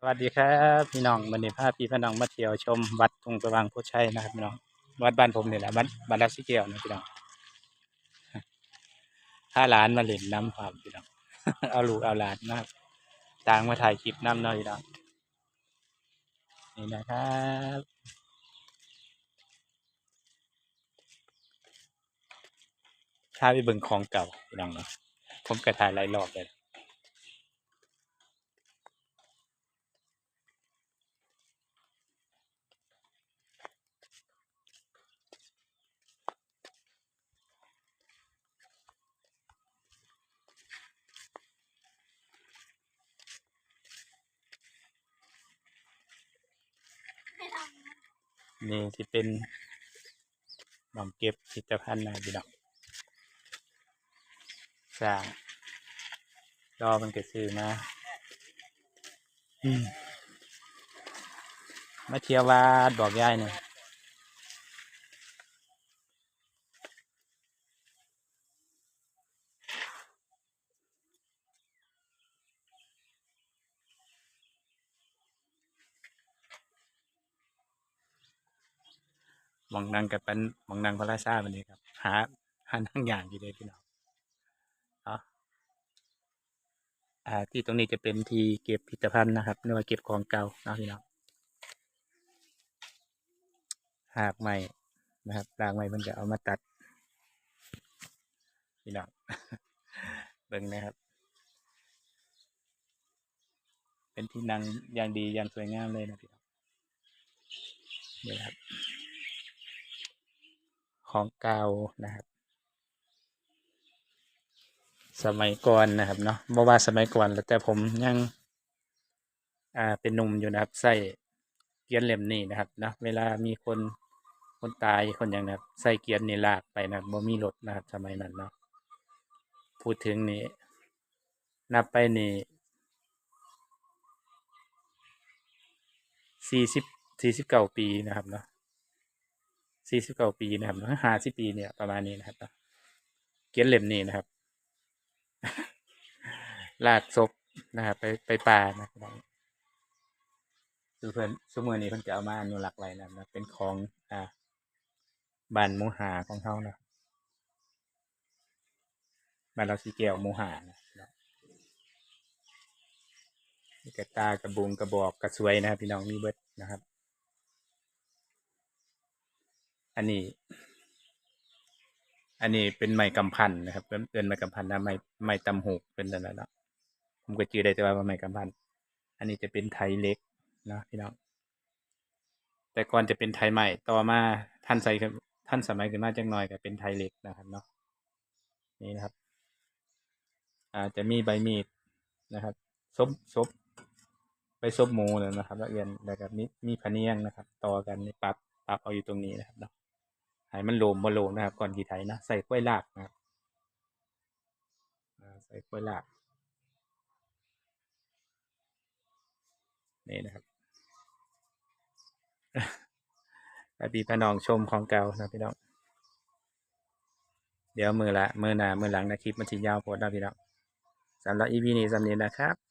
สวัสดีครับพี่น้องวันนี้พาพี่พี่น้องมาเที่ยวชมวัดทุ่งสว่างโพชัยนะครับพี่น้องวัดบ้านผมนี่แหละวัดบ้านรักสิเกียวนะพี่น้องถ้าหลานมาเล่นน้ำความพี่น้องเอาลูกเอาหลานนะครับต่างมาถ่ายคลิปน้ำเนาะพี่น้องนี่นะครับพาไปเบิ่งของเก่าพี่น้องเนาะผมก็ถ่ายหลายรอบเลย นี่ที่เป็นหม่องเก็บพิพิธภัณฑ์นะพี่น้องสร้างรอมันเกิดซื้อมาอืมมาเที่ยววัดบอกยายหน่อย มองนังกับเป็นมองนังพระราชาวันนี้ครับหาหานั่งอย่างอยู่เลยพี่น้องเนาะอ่า ที่ตรงนี้จะเป็นที่เก็บผลิตภัณฑ์นะครับเรียกว่าเก็บของเก่านะพี่น้องหากใหม่นะครับรางใหม่มันจะเอามาตัด พี่น้องเบิ่งนะครับ เป็นที่นั่งอย่างดีอย่างสวยงามเลยนะพี่น้องนี่นะครับ ของเก่านะครับ สมัยก่อนนะครับเนาะบ่ว่าสมัยก่อนแล้วแต่ผมยัง อ่าเป็นหนุ่มอยู่นะครับ ใส่เกียนเล่มนี้นะครับนะเวลามีคนคนตายคนอย่างนะครับ ใส่เกียนนี่ลากไปนะบบ่มีรถนะครับสมัยนั้นเนาะพูดถึงนี่นับไปนี่สี่สิบสี่สิบเก้าปีนะครับเนาะ สี่สิบเก้าปีนะครับห้าสิบปีเนี่ยประมาณนี้นะครับเกียนเล่มนี้นะครับ ลากศพนะครับไปไปป่านะครับคือเพื่อนสมมือนี้เพิ่นจะเอามาอนุรักษ์ไว้นะนะเป็นของอ่าบ้านหมูหาของเขานะบ้านเราสีแก้วหมูหานะนะกระตากระบุงกระบอกกระสวยนะครับพี่น้องมีเบิดนะครับ อันนี้ อันนี้เป็นไม้กำพันนะครับเป็นเป็นไม้กำพันนะไม้ไม้ตำหูกเป็นนั่นและเนาะผมก็จื่อได้แต่ว่าไม้กำพัน อันนี้จะเป็นไทยเล็กนะพี่น้องแต่ก่อนจะเป็นไทยใหม่ต่อมาท่านใส่ท่านสมัยขึ้นมาจังหน่อยก็เป็นไทยเล็กนะครับเนาะนี่นะครับ อาจจะมีใบมีดนะครับซบซบใบซบหมูเลยนะครับ ละเอียดแล้วก็มีมีพะเนียงนะครับ ต่อกันนี่ปับปับเอาอยู่ตรงนี้นะครับเนาะ ให้มันโลมบ่โลมนะครับ ก่อนที่ไทยนะใส่กล้วยลากนะครับใส่กล้วยลากนี่นะครับไปพี่พี่น้องชมของเก่านะพี่น้อง เดี๋ยวมือละมือหน้ามือหลังนะคลิปมันสิยาวโพดนะพี่น้องสำหรับอีพีนี้สำเนียงนะครับ